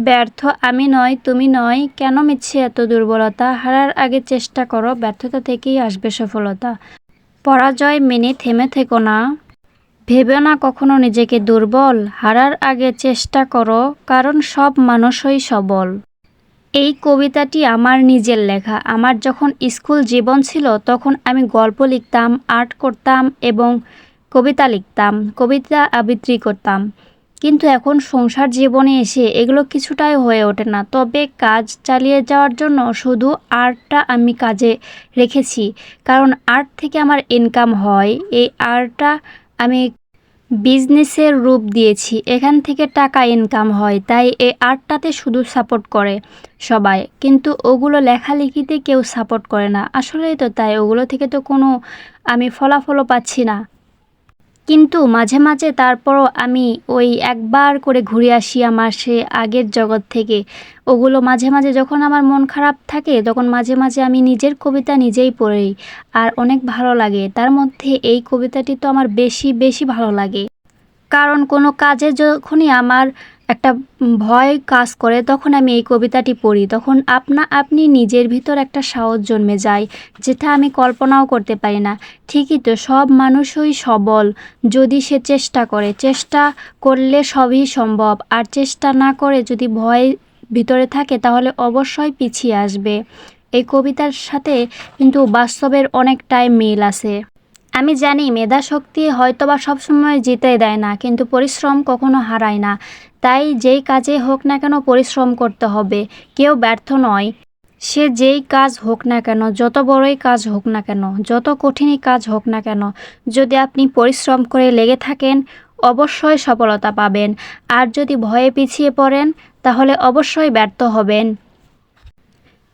ব্যর্থ, আমি নয়, তুমি নয়, কেন মিচ্ছে এত দুর্বলতা? হারার আগে চেষ্টা করো, ব্যর্থতা থেকেই আসবে সফলতা। পরাজয় মেনে থেমে থেকো না। ভেবে না কখনো নিজেকে দুর্বল। হারার আগে চেষ্টা করো, কারণ সব মানুষই সবল। এই কবিতাটি আমার নিজের লেখা। আমার যখন স্কুল জীবন ছিল, তখন আমি গল্প লিখতাম, আর্ট করতাম এবং কবিতা লিখতাম, কবিতা আবৃত্তি করতাম। কিন্তু এখন সংসার জীবনে এসে এগুলো কিছুটাই হয়ে ওঠে না। তবে কাজ চালিয়ে যাওয়ার জন্য শুধু আর্টটা আমি কাজে রেখেছি। কারণ আর্ট থেকে আমার ইনকাম হয়। এই আর্টটা আমি বিজনেসের রূপ দিয়েছি। এখান থেকে টাকা ইনকাম হয়। তাই এই আর্টটাতে শুধু সাপোর্ট করে সবাই। কিন্তু ওগুলো লেখালেখিতে কেউ সাপোর্ট করে না। আসলেই তো তাই। ওগুলো থেকে তো কোনো আমি ফলাফলও পাচ্ছি না। কিন্তু মাঝে মাঝে তারপরও আমি ওই একবার করে ঘুরে আসি আমার সে আগের জগৎ থেকে। ওগুলো মাঝে মাঝে যখন আমার মন খারাপ থাকে, তখন মাঝে মাঝে আমি নিজের কবিতা নিজেই পড়ি আর অনেক ভালো লাগে। তার মধ্যে এই কবিতাটি তো আমার বেশি বেশি ভালো লাগে। কারণ কোনো কাজে যখনই আমার একটা ভয় কাজ করে, তখন আমি এই কবিতাটি পড়ি। তখন আপনা, আপনি নিজের ভিতর একটা সাহস জন্মে যায়, যেটা আমি কল্পনাও করতে পারি না। ঠিকই তো, সব মানুষই সবল, যদি সে চেষ্টা করে। চেষ্টা করলে সবই সম্ভব, আর চেষ্টা না করে যদি ভয় ভিতরে থাকে, তাহলে অবশ্যই পিছিয়ে আসবে। এই কবিতার সাথে কিন্তু বাস্তবের অনেকটাই মিল আছে। আমি জানি মেধা শক্তি হয়তো বা সবসময় জিতে দেয় না, কিন্তু পরিশ্রম কখনো হারায় না। তাই যেই কাজে হোক না কেন পরিশ্রম করতে হবে, কেউ ব্যর্থ নয়। সে যেই কাজ হোক না কেন, যত বড়ই কাজ হোক না কেন, যত কঠিনই কাজ হোক না কেন, যদি আপনি পরিশ্রম করে লেগে থাকেন, অবশ্যই সফলতা পাবেন। আর যদি ভয়ে পিছিয়ে পড়েন, তাহলে অবশ্যই ব্যর্থ হবেন।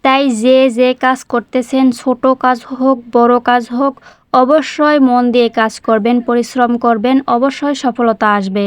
তাই যে যে কাজ করতেছেন, ছোট কাজ হোক, বড় কাজ হোক, অবশ্যই মন দিয়ে কাজ করবেন, পরিশ্রম করবেন, অবশ্যই সফলতা আসবে।